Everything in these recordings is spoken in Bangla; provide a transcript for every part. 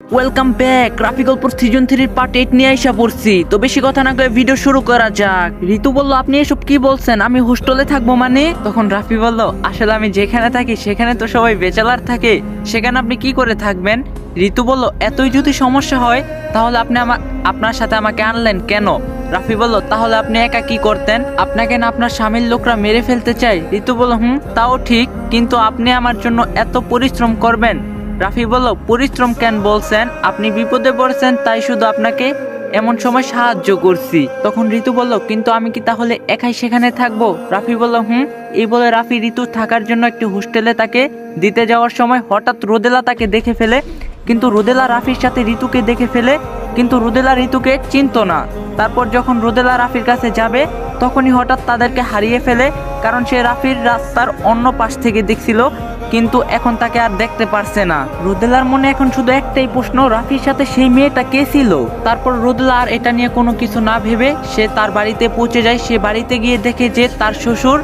ওয়েলকাম ব্যাক রাফি গল্পর সিজন থ্রির পার্ট এইট নিয়ে আসা পড়ছি। তো বেশি কথা না কয়ে ভিডিও শুরু করা যাক। ঋতু বলল, আপনি এসব কি বলছেন? আমি হোস্টেলে থাকব মানে? তখন রাফি বলল, আসলে আমি যেখানে থাকি, সেখানে তো সবাই বেচালার থাকে। সেখানে আপনি কি করে থাকবেন? ঋতু বলল, এতই যদি সমস্যা হয়, তাহলে আপনি আমার আপনার সাথে আমাকে আনলেন কেন? রাফি বলল, তাহলে আপনি একা কি করতেন? আপনাকে না আপনার স্বামীর লোকরা মেরে ফেলতে চায়? ঋতু বলল, হুম, তাও ঠিক, কিন্তু আপনি আমার জন্য এত পরিশ্রম করবেন? রাফি বলল, পরিশ্রম কেন বলছেন? আপনি বিপদে পড়ছেন, তাই শুধু আপনাকে এমন সময় সাহায্য করছি। তখন ঋতু বলল, কিন্তু আমি কি তাহলে একাই সেখানে থাকব? রাফি বলল, হুম। এই বলে রাফি ঋতু থাকার জন্য একটি হোস্টেলে তাকে দিতে যাওয়ার সময় হঠাৎ রোদেলা তাকে দেখে ফেলে। কিন্তু রোদেলা রাফির সাথে ঋতুকে দেখে ফেলে, কিন্তু রোদেলা ঋতুকে চিনতো না। তারপর যখন রোদেলা রাফির কাছে যাবে, তখনই হঠাৎ তাদেরকে হারিয়ে ফেলে, কারণ সে রাফির রাস্তার অন্য পাশ থেকে দেখছিল। কিন্তু এখন তাকে আর দেখতে পারছে না। রোদেলার মনে এখন শুধু একটাই প্রশ্ন, রাফির সাথে সেই মেয়েটা কে ছিল? তারপর রোদেলা আর এটা নিয়ে কোনো কিছু না ভেবে সে তার বাড়িতে পৌঁছে যায়। সে বাড়িতে গিয়ে দেখে যে তার শ্বশুর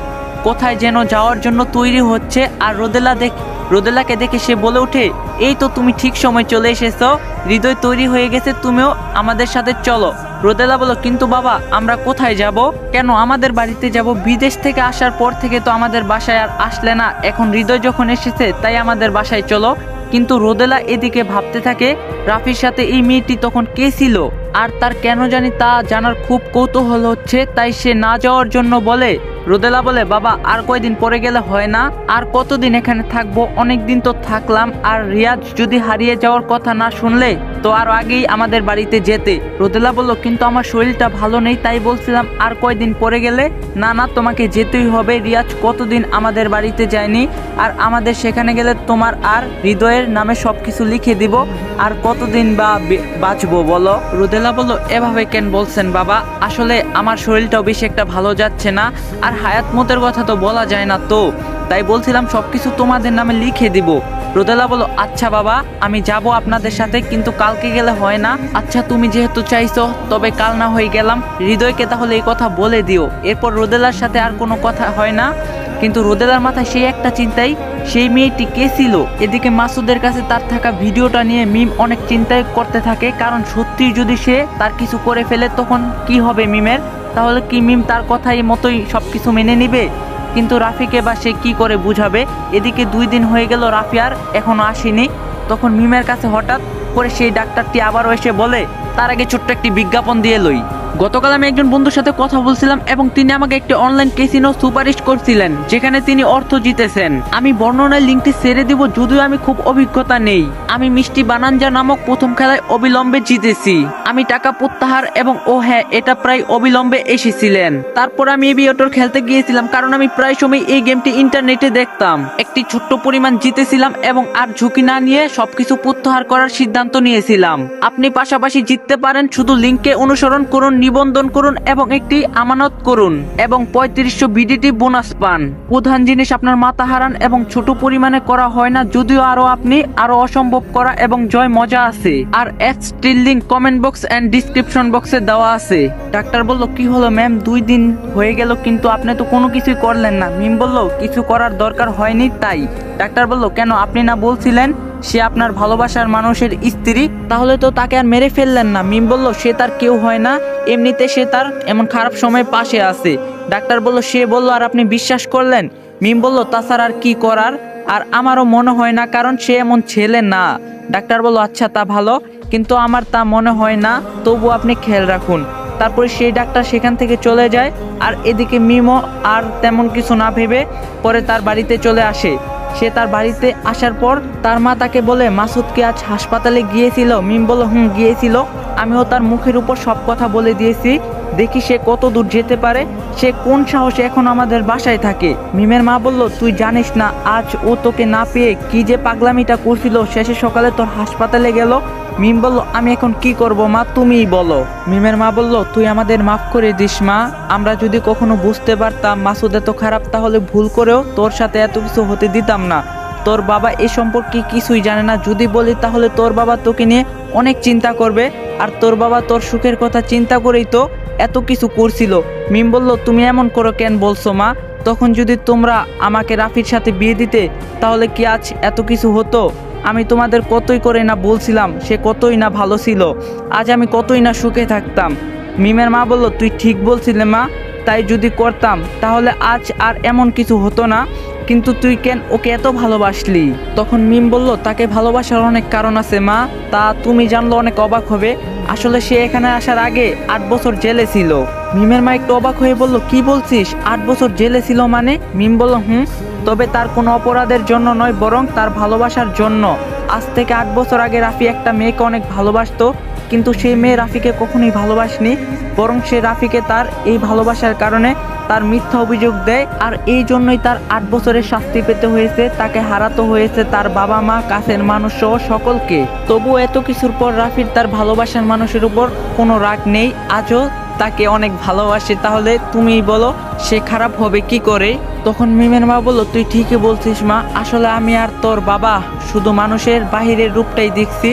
কোথায় যেন যাওয়ার জন্য তৈরি হচ্ছে। আর রোদেলা দেখ রোদেলাকে দেখে সে বলে ওঠে, এই তো তুমি ঠিক সময় চলে এসেছ। হৃদয় তৈরি হয়ে গেছে, তুমিও আমাদের সাথে চলো। রোদেলা বলো কিন্তু বাবা, আমরা কোথায় যাব? কেন আমাদের বাড়িতে যাব? বিদেশ থেকে আসার পর থেকে তো আমাদের বাসায় আর আসলে না। এখন হৃদয় যখন এসেছে, তাই আমাদের বাসায় চলো। কিন্তু রোদেলা এদিকে ভাবতে থাকে, রাফির সাথে এই মেয়েটি তখন কে ছিল? আর তার কেন জানি তা জানার খুব কৌতূহল হচ্ছে, তাই সে না যাওয়ার জন্য বলে রোদেলা বলে, বাবা, আর কয়দিন পরে গেলে হয় না? আর কতদিন এখানে থাকব? অনেক দিন তো থাকলাম। আর রিয়াজ যদি হারিয়ে যাওয়ার কথা না শুনলে তো আর আগেই আমাদের বাড়িতে যেতে। রোদেলা বলল, কিন্তু আমার শরীরটা ভালো নেই। তাই বলছিলাম, আর কয়দিন পরে গেলে? না না, তোমাকে যেতেই হবে। রিয়াজ কতদিন আমাদের বাড়িতে যায়নি, আর আমাদের সেখানে গেলে তোমার আর হৃদয়ের নামে সব কিছু লিখে দিব। আর কতদিন বা, বাঁচবো বলো? রোদেলা বলল, এভাবে কেন বলছেন বাবা? আসলে আমার শরীরটাও বেশি একটা ভালো যাচ্ছে না, আর হায়াত মতের কথা তো বলা যায় না তো। তাই বলছিলাম, সবকিছু তোমাদের নামে লিখে দিব। রোদেলা বলো আচ্ছা বাবা, আমি যাব আপনাদের সাথে, কিন্তু কালকে গেলে হয় না। আচ্ছা তুমি যেহেতু চাইছো, তবে কাল না হয়ে গেলাম। হৃদয়কে তাহলে এই কথা বলে দিও। এরপর রোদেলার সাথে আর কোনো কথা হয় না। কিন্তু রোদেলার মাথায় সেই একটা চিন্তাই, সেই মেয়েটি কে ছিল? এদিকে মাসুদের কাছে তার থাকা ভিডিওটা নিয়ে মিম অনেক চিন্তায় করতে থাকে, কারণ সত্যি যদি সে তার কিছু করে ফেলে, তখন কি হবে মিমের? তাহলে কি মিম তার কথাই মতোই সব কিছু মেনে নিবে? কিন্তু রাফিকে বা সে কী করে বুঝাবে? এদিকে দুই দিন হয়ে গেল রাফি আর এখনও আসেনি। তখন মিমের কাছে হঠাৎ করে সেই ডাক্তারটি আবারও এসে বলে, তার আগে ছোট্ট একটি বিজ্ঞাপন দিয়ে লই। গতকাল আমি একজন বন্ধুর সাথে কথা বলছিলাম এবং তিনি আমাকে একটি অনলাইন কেসিনো সুপারিশ করছিলেন, যেখানে তিনি অর্থ জিতেছেন। আমি বর্ণনায় লিঙ্কটি ছেড়ে দিব, যদিও আমি খুব অভিজ্ঞতা নেই। আমি মিষ্টি বানানজা নামক প্রথম খেলায় অবিলম্বে জিতেছি। আমি টাকা প্রত্যাহার এবং, ও হ্যাঁ এটা প্রায় অবিলম্বে এসেছিলেন। তারপর আমি এই বিয়টর খেলতে গিয়েছিলাম, কারণ আমি প্রায় সময় এই গেমটি ইন্টারনেটে দেখতাম। একটি ছোট্ট পরিমাণ জিতেছিলাম এবং আর ঝুঁকি না নিয়ে সবকিছু প্রত্যাহার করার সিদ্ধান্ত নিয়েছিলাম। আপনি পাশাপাশি জিততে পারেন, শুধু লিঙ্কে অনুসরণ করুন নিবন্ধন করুন এবং একটি আমানত করুন এবং পঁয়ত্রিশশো বিডিটি বোনাস পান। প্রধান জিনিস আপনার মাথা হারান এবং ছোট পরিমাণে করা হয় না, যদিও আরও আপনি আরও অসম্ভব করা এবং জয় মজা আছে। আর অ্যাপসটির link comment box and description বক্সে দেওয়া আছে। ডাক্তার বলল, কি হলো ম্যাম? দুই দিন হয়ে গেল, কিন্তু আপনি তো কোনো কিছুই করলেন না। মিম বলল, কিছু করার দরকার হয়নি তাই। ডাক্তার বলল, কেন? আপনি না বলছিলেন? সে আপনার ভালোবাসার মানুষের স্ত্রী, তাহলে তো তাকে আর মেরে ফেললেন না। মিম বলল, সে তার কেউ হয় না। এমনিতে সে তার এমন খারাপ সময় পাশে আছে। ডাক্তার বলল, সে বলল, আর আপনি বিশ্বাস করলেন? মিম বলল, তাছাড়া আর কি করার? আর আমারও মনে হয় না, কারণ সে এমন ছেলে না। ডাক্তার বলল আচ্ছা তা ভালো। কিন্তু আমার তা মনে হয় না। তবু আপনি খেয়াল রাখুন। তারপরে সেই ডাক্তার সেখান থেকে চলে যায়, আর এদিকে মিমো আর তেমন কিছু না ভেবে পরে তার বাড়িতে চলে আসে। সে তার বাড়িতে আসার পর তার মা তাকে বলে মাসুদকে আজ হাসপাতালে গিয়েছিল? মিম বলল, হুম, গিয়েছিল। আমিও তার মুখের উপর সব কথা বলে দিয়েছি। দেখি সে কত দূর যেতে পারে, সে কোন সাহসে এখন আমাদের বাসায় থাকে? মিমের মা বলল, তুই জানিস না, আজ ও তোকে না পেয়ে কি যে পাগলামিটা করছিল, শেষে সকালে তোর হাসপাতালে গেল। মিম বলল, আমি এখন কি করব মা? তুমিই বলো। মিমের মা বলল, তুই আমাদের মাফ করে দিস মা। আমরা যদি কখনো বুঝতে পারতাম, মাসুদ এত খারাপ, তাহলে ভুল করেও তোর সাথে এত কিছু হতে দিতাম না। তোর বাবা এ সম্পর্কে কিছুই জানে না। যদি বলি, তাহলে তোর বাবা তোকে নিয়ে অনেক চিন্তা করবে। আর তোর বাবা তোর সুখের কথা চিন্তা করেই তো এত কিছু করছিল। মিম বলল, তুমি এমন করো কেন বলছো মা? তখন যদি তোমরা আমাকে রাফির সাথে বিয়ে দিতে, তাহলে কি আজ এত কিছু হতো? আমি তোমাদের কতই করে না বলছিলাম, সে কতই না ভালো ছিল। আজ আমি কতই না সুখে থাকতাম। মিমের মা বলল, তুই ঠিক বলছিলে মা, তাই যদি করতাম, তাহলে আজ আর এমন কিছু হতো না। কিন্তু তুই কেন ওকে এত ভালোবাসলি? তখন মিম বলল, তাকে ভালোবাসার অনেক কারণ আছে মা, তা তুমি জানলো অনেক অবাক হবে। আসলে সে এখানে আসার আগে আট বছর জেলে ছিল। মিমের মা একটু অবাক হয়ে বলল, কি বলছিস? আট বছর জেলে ছিল মানে? মিম বলল, হুম তবে তার কোনো অপরাধের জন্য নয়, বরং তার ভালোবাসার জন্য। আজ থেকে আট বছর আগে রাফি একটা মেয়েকে অনেক ভালোবাসতো, কিন্তু সেই মেয়ে রাফিকে কখনোই ভালোবাসনি, বরং সে রাফিকে তার এই ভালোবাসার কারণে তার মিথ্যা অভিযোগ দেয়, আর এই জন্যই তার আট বছরের শাস্তি পেতে হয়েছে, তাকে হারাতে হয়েছে তার বাবা মা, কাছের মানুষ সহ সকলকে। তবু এত কিছুর পর রাফির তার ভালোবাসার মানুষের উপর কোনো রাগ নেই, আজও তাকে অনেক ভালোবাসে, তাহলে তুমি বলো, সে খারাপ হবে কি করে? তখন মিমের মা বলল, তুই ঠিকই বলছিস মা, আসলে আমি আর তোর বাবা শুধু মানুষের বাহিরের রূপটাই দেখছি,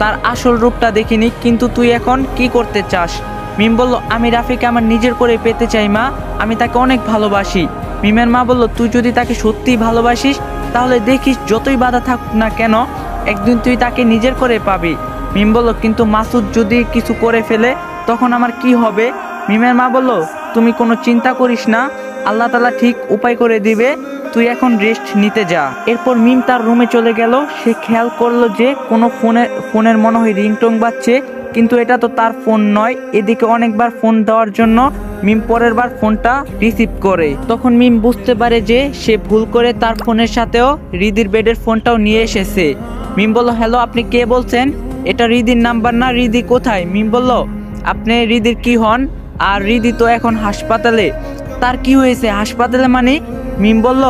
তার আসল রূপটা দেখিনি, কিন্তু তুই এখন কি করতে চাস? মিম বলল, আমি রাফিকে আমার নিজের করে পেতে চাই মা, আমি তাকে অনেক ভালোবাসি। মিমের মা বলল, তুই যদি তাকে সত্যিই ভালোবাসিস, তাহলে দেখিস যতই বাধা থাকুক না কেন, একদিন তুই তাকে নিজের করে পাবি। মিম বলল, কিন্তু মাসুদ যদি কিছু করে ফেলে তখন আমার কি হবে? মিমের মা বলল, তুমি কোনো চিন্তা করিস না, আল্লাহ তালা ঠিক উপায় করে দিবে, তুই এখন রেস্ট নিতে যা। এরপর মিম তার রুমে চলে গেল। সে খেয়াল করল যে কোনো ফোনে, ফোনের মনে হয় রিংটং বাজছে, কিন্তু এটা তো তার ফোন নয়। এদিকে অনেকবার ফোন দেওয়ার জন্য মিম পরের বার ফোনটা রিসিভ করে। তখন মিম বুঝতে পারে যে সে ভুল করে তার ফোনের সাথেও রিদির বেডের ফোনটাও নিয়ে এসেছে। মিম বলল হ্যালো আপনি কে বলছেন? এটা রিদির নাম্বার না, রিদি কোথায়? মিম বলল আপনি রিদির কি হন? আর রিদি তো এখন হাসপাতালে। তার কি হয়েছে? হাসপাতালে মানে? মিম বলল,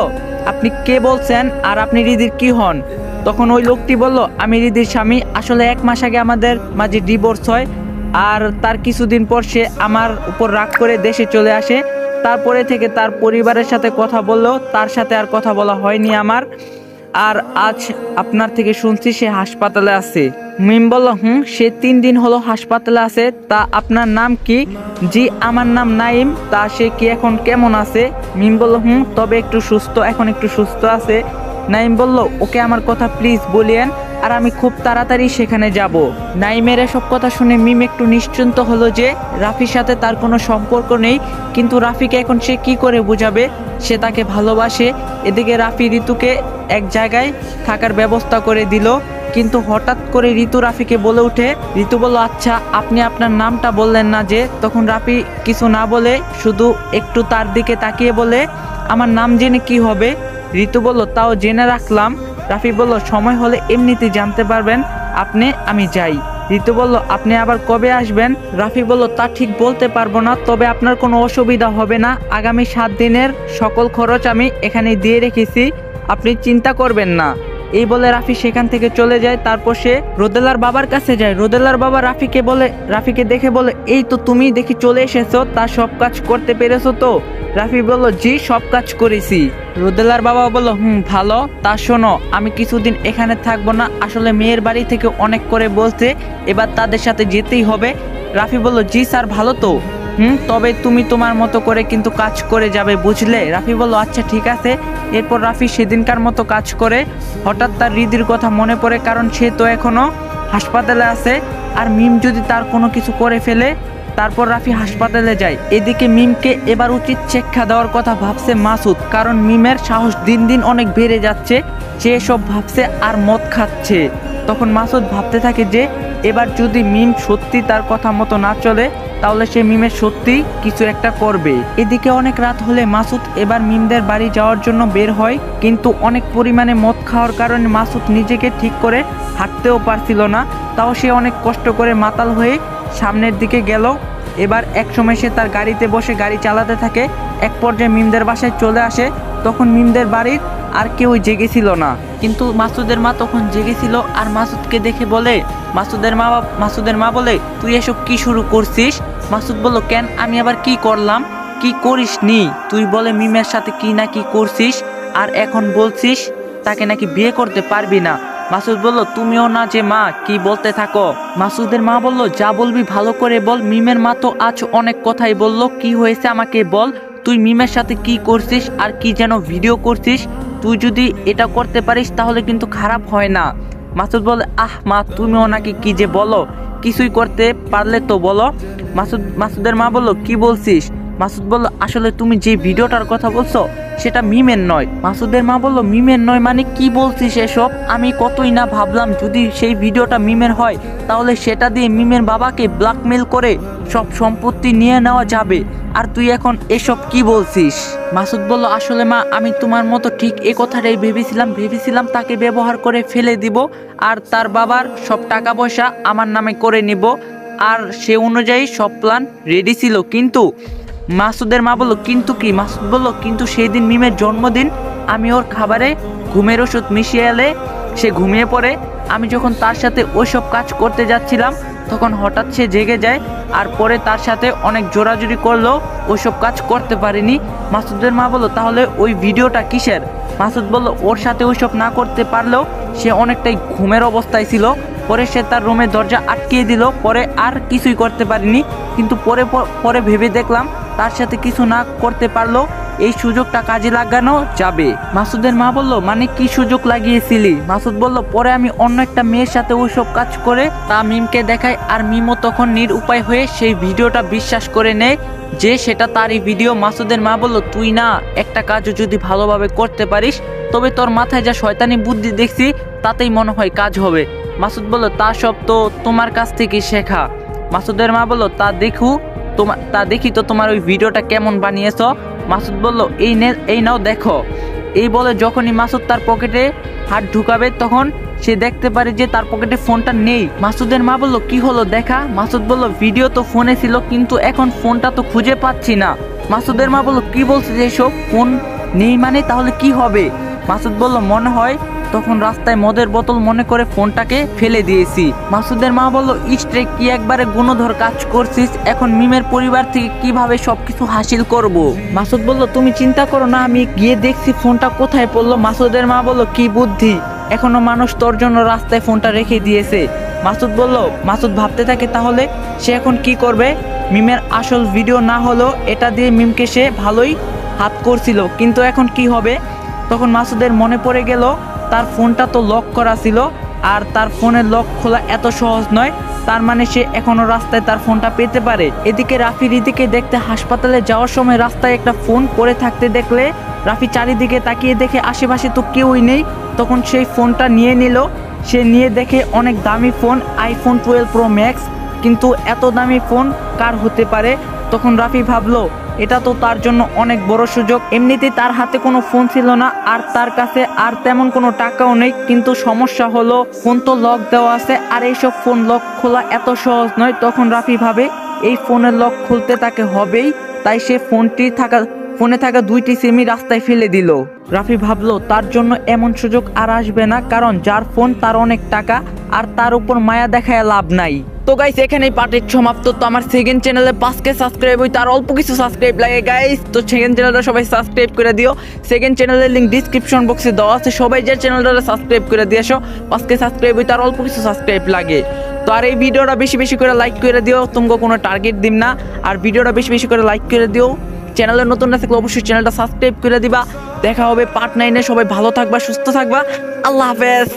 আপনি কে বলছেন? আর আপনি রিদির কি হন? তখন ওই লোকটি বলল, আমি রিদির স্বামী। আসলে এক মাস আগে আমাদের মাঝে ডিভোর্স হয়। আর তার কিছুদিন পর সে আমার উপর রাগ করে দেশে চলে আসে। তারপরে থেকে তার পরিবারের সাথে কথা বললেও তার সাথে আর কথা বলা হয়নি আমার। আর আজ আপনার থেকে শুনছি সে হাসপাতালে আছে। মিম বলল, হুম, সে তিন দিন হলো হাসপাতালে আছে, তা আপনার নাম কি? জি, আমার নাম নাইম, তা সে কি এখন কেমন আছে? মিম বলল, হুম, তবে একটু সুস্থ, এখন একটু সুস্থ আছে। নাইম বলল, ওকে আমার কথা প্লিজ বলিয়েন, আর আমি খুব তাড়াতাড়ি সেখানে যাব। নাইমের এসব কথা শুনে মিম একটু নিশ্চিন্ত হলো যে রাফির সাথে তার কোনো সম্পর্ক নেই, কিন্তু রাফিকে এখন সে কি করে বোঝাবে? সে তাকে ভালোবাসে, এদিকে রাফি ঋতুকে এক জায়গায় থাকার ব্যবস্থা করে দিল। কিন্তু হঠাৎ করে ঋতু রাফিকে বলে উঠে, ঋতু বলল আচ্ছা আপনি আপনার নামটা বললেন না যে? তখন রাফি কিছু না বলে শুধু একটু তার দিকে তাকিয়ে বলে, আমার নাম জেনে কি হবে? ঋতু বলল, তাও জেনে রাখলাম। রাফি বলল, সময় হলে এমনিতেই জানতে পারবেন, আপনি, আমি যাই। ঋতু বলল, আপনি আবার কবে আসবেন? রাফি বলল, তা ঠিক বলতে পারব না, তবে আপনার কোনো অসুবিধা হবে না। আগামী সাত দিনের সকল খরচ আমি এখানে দিয়ে রেখেছি। আপনি চিন্তা করবেন না। এই বলে রাফি সেখান থেকে চলে যায়, তারপর সে রোদেলার বাবার কাছে যায়। রোদেলার বাবা রাফিকে বলে, রাফিকে দেখে বলে, এই তো তুমি দেখি চলে এসেছ, তা সব কাজ করতে পেরেছ তো? রাফি বলল, জি, সব কাজ করেছি। রোদেলার বাবা বলল, হুম, ভালো, তা শোনো, আমি কিছুদিন এখানে থাকব না, আসলে মেয়ের বাড়ি থেকে অনেক করে বলছে, এবার তাদের সাথে যেতেই হবে। রাফি বলল, জি, স্যার, ভালো তো। হুম, তবে তুমি তোমার মতো করে কিন্তু কাজ করে যাবে, বুঝলে? রাফি বলল আচ্ছা ঠিক আছে। এরপর রাফি সেদিনকার মতো কাজ করে হঠাৎ তার হৃদির কথা মনে পড়ে, কারণ সে তো এখনও হাসপাতালে আছে, আর মিম যদি তার কোনো কিছু করে ফেলে তারপর রাফি হাসপাতালে যায়। এদিকে মিমকে এবার উচিত শিক্ষা দেওয়ার কথা ভাবছে মাসুদ, কারণ মিমের সাহস দিন দিন অনেক বেড়ে যাচ্ছে, সে সব ভাবছে আর মদ খাচ্ছে। তখন মাসুদ ভাবতে থাকে যে, এবার যদি মিম সত্যি তার কথা মতো না চলে, তাহলে সে মিমের সত্যি কিছু একটা করবে। এদিকে অনেক রাত হলে মাসুদ এবার মিমদের বাড়ি যাওয়ার জন্য বের হয়, কিন্তু অনেক পরিমাণে মদ খাওয়ার কারণে মাসুদ নিজেকে ঠিক করে হাঁটতেও পারছিল না, তাও সে অনেক কষ্ট করে মাতাল হয়ে সামনের দিকে গেল। এবার এক সময় সে তার গাড়িতে বসে গাড়ি চালাতে থাকে। এক পর্যায়ে মিমদের বাসায় চলে আসে। তখন মিমদের বাড়ির আর কেউ জেগেছিল না। কিন্তু মাসুদের মা তখন জেগেছিল আর মাসুদকে দেখে বলে, মাসুদের মা মাসুদের মা বলে, তুই এসব কি শুরু করছিস? মাসুদ বলল, কেন? আমি আবার কি করলাম? কি করিস নি তুই বলে মিমের সাথে কি না কি করছিস? আর এখন বলছিস, তাকে নাকি বিয়ে করতে পারবি না। মাসুদ বলল, তুমিও না যে মা, কি বলতে থাকো? মাসুদের মা বলল, যা বলবি ভালো করে বল। মিমের মা তো আজ অনেক কথাই বলল। কি হয়েছে আমাকে বল? তুই মিমের সাথে কি করছিস? আর কি যেন ভিডিও করছিস? তুই যদি এটা করতে পারিস, তাহলে কিন্তু খারাপ হয় না। মাসুদ বলে আহ মা তুমি ওনাকে কি যে বলো? কিছুই করতে পারলে তো বলো। মাসুদ, মাসুদের মা বলল, কি বলছিস? মাসুদ বলল, আসলে তুমি যে ভিডিওটার কথা বলছো, সেটা মিমের নয়। মাসুদের মা বলল, মিমের নয় মানে কি বলছিস এসব? আমি কতই না ভাবলাম যদি সেই ভিডিওটা মিমের হয়, তাহলে সেটা দিয়ে মিমের বাবাকে ব্ল্যাকমেল করে সব সম্পত্তি নিয়ে নেওয়া যাবে। আর তুই এখন এসব কি বলছিস? মাসুদ বলল, আসলে মা, আমি তোমার মতো ঠিক এ কথাটাই ভেবেছিলাম। ভেবেছিলাম তাকে ব্যবহার করে ফেলে দিব আর তার বাবার সব টাকা পয়সা আমার নামে করে নিব। আর সে অনুযায়ী সব প্ল্যান রেডি ছিল। কিন্তু মাসুদের মা বলল, কিন্তু কি? মাসুদ বলল, কিন্তু সেই দিন মিমের জন্মদিন, আমি ওর খাবারে ঘুমের ওষুধ মিশিয়ে এলে সে ঘুমিয়ে পড়ে। আমি যখন তার সাথে ওইসব কাজ করতে যাচ্ছিলাম, তখন হঠাৎ সে জেগে যায় আর পরে তার সাথে অনেক জোরাজুরি করল ওইসব কাজ করতে পারিনি। মাসুদের মা বলল, তাহলে ওই ভিডিওটা কিসের? মাসুদ বলল, ওর সাথে ওইসব না করতে পারলেও সে অনেকটাই ঘুমের অবস্থায় ছিল। পরে সে তার রুমের দরজা আটকিয়ে দিল, পরে আর কিছুই করতে পারিনি। কিন্তু পরে পরে ভেবে দেখলাম তার সাথে কিছু না করতে পারলেও এই সুযোগটা কাজে লাগানো যাবে। মাসুদের মা বলল মানে কি সুযোগ লাগিয়েছিলি? মাসুদ বলল, পরে আমি অন্য একটা মেয়ের সাথে ওইসব কাজ করে তা মিমকে দেখাই আর মিমও তখন নির উপায় হয়ে সেই ভিডিওটা বিশ্বাস করে নেয় যে সেটা তারই ভিডিও। মাসুদের মা বলল, তুই না একটা কাজও যদি ভালোভাবে করতে পারিস, তবে তোর মাথায় যা শয়তানি বুদ্ধি দেখছি, তাতেই মনে হয় কাজ হবে। মাসুদ বলল, তা সব তো তোমার কাছ থেকে শেখা। মাসুদের মা বলল, তা দেখু তোমার তা দেখি তো তোমার ওই ভিডিওটা কেমন বানিয়েছো? মাসুদ বলল, এই নে, এই নাও দেখো। এই বলে যখনই মাসুদ তার পকেটে হাত ঢুকাবে তখন সে দেখতে পারে যে তার পকেটে ফোনটা নেই। মাসুদের মা বলল, কি হলো দেখা? মাসুদ বলল, ভিডিও তো ফোনে ছিল, কিন্তু এখন ফোনটা তো খুঁজে পাচ্ছি না। মাসুদের মা বলল, কি বলছিস এসব? ফোন নেই মানে তাহলে কি হবে? মাসুদ বলল, মনে হয় তখন রাস্তায় মদের বোতল মনে করে ফোনটাকে ফেলে দিয়েছি। মাসুদের মা বলল ইস্ট্রে কি একবারে গুণধর কাজ করছিস? এখন মিমের পরিবার থেকে কীভাবে সবকিছু হাসিল করব। মাসুদ বলল, তুমি চিন্তা করো না, আমি গিয়ে দেখছি ফোনটা কোথায় পড়ল। মাসুদের মা বলল, কি বুদ্ধি! এখনও মানুষ তোর জন্য রাস্তায় ফোনটা রেখে দিয়েছে। মাসুদ বলল, মাসুদ ভাবতে থাকে তাহলে সে এখন কি করবে? মিমের আসল ভিডিও না হলো এটা দিয়ে মিমকে সে ভালোই হাত করছিল, কিন্তু এখন কি হবে? তখন মাসুদের মনে পড়ে গেল তার ফোনটা তো লক করা ছিল আর তার ফোনের লক খোলা এত সহজ নয়, তার মানে সে এখনও রাস্তায় তার ফোনটা পেতে পারে। এদিকে রাফি রীতিকে দেখতে হাসপাতালে যাওয়ার সময় রাস্তায় একটা ফোন পড়ে থাকতে দেখলে রাফি চারিদিকে তাকিয়ে দেখে আশেপাশে তো কেউই নেই। তখন সেই ফোনটা নিয়ে নিল। সে নিয়ে দেখে অনেক দামি phone iPhone twelve pro max কিন্তু এত দামি ফোন কার হতে পারে? তখন রাফি ভাবলো, এটা তো তার জন্য অনেক বড় সুযোগ। এমনিতে তার হাতে কোনো ফোন ছিল না, আর তার কাছে আর তেমন কোনো টাকাও নেই। কিন্তু সমস্যা হলো, ফোন তো লক দেওয়া আছে, আর এইসব ফোন লক খোলা এত সহজ নয়। তখন রাফি ভাবে, এই ফোনের লক খুলতে তাকে হবেই। তাই সে ফোনটি থাকা ফোনে থাকা দুইটি সিমই রাস্তায় ফেলে দিল। রাফি ভাবলো, তার জন্য এমন সুযোগ আর আসবে না, কারণ যার ফোন তার অনেক টাকা আর তার উপর মায়া দেখায় লাভ নাই। তো গাইস এখানেই পার্টির সমাপ্ত। তো আমার সেকেন্ড চ্যানেলে পাঁচকে সাবস্ক্রাইব হই, তার অল্প কিছু সাবস্ক্রাইব লাগে গাইস তো সেকেন্ড চ্যানেলটা সবাই সাবস্ক্রাইব করে দিও। সেকেন্ড চ্যানেলের লিঙ্ক ডিসক্রিপশন বক্সে দেওয়া আছে। সবাই যে চ্যানেলটা সাবস্ক্রাইব করে দিয়ে আসো পাঁচকে সাবস্ক্রাইব হই, তার অল্প কিছু সাবস্ক্রাইব লাগে। তো আর এই ভিডিওটা বেশি বেশি করে লাইক করে দিও, তোমাকে কোনো টার্গেট দিম না। আর ভিডিওটা বেশি বেশি করে লাইক করে দিও। চ্যানেলের নতুন না থাকলে অবশ্যই চ্যানেলটা সাবস্ক্রাইব করে দিবা। দেখা হবে পার্ট নাইনে সবাই ভালো থাকবা, সুস্থ থাকবা। আল্লাহ হাফেজ।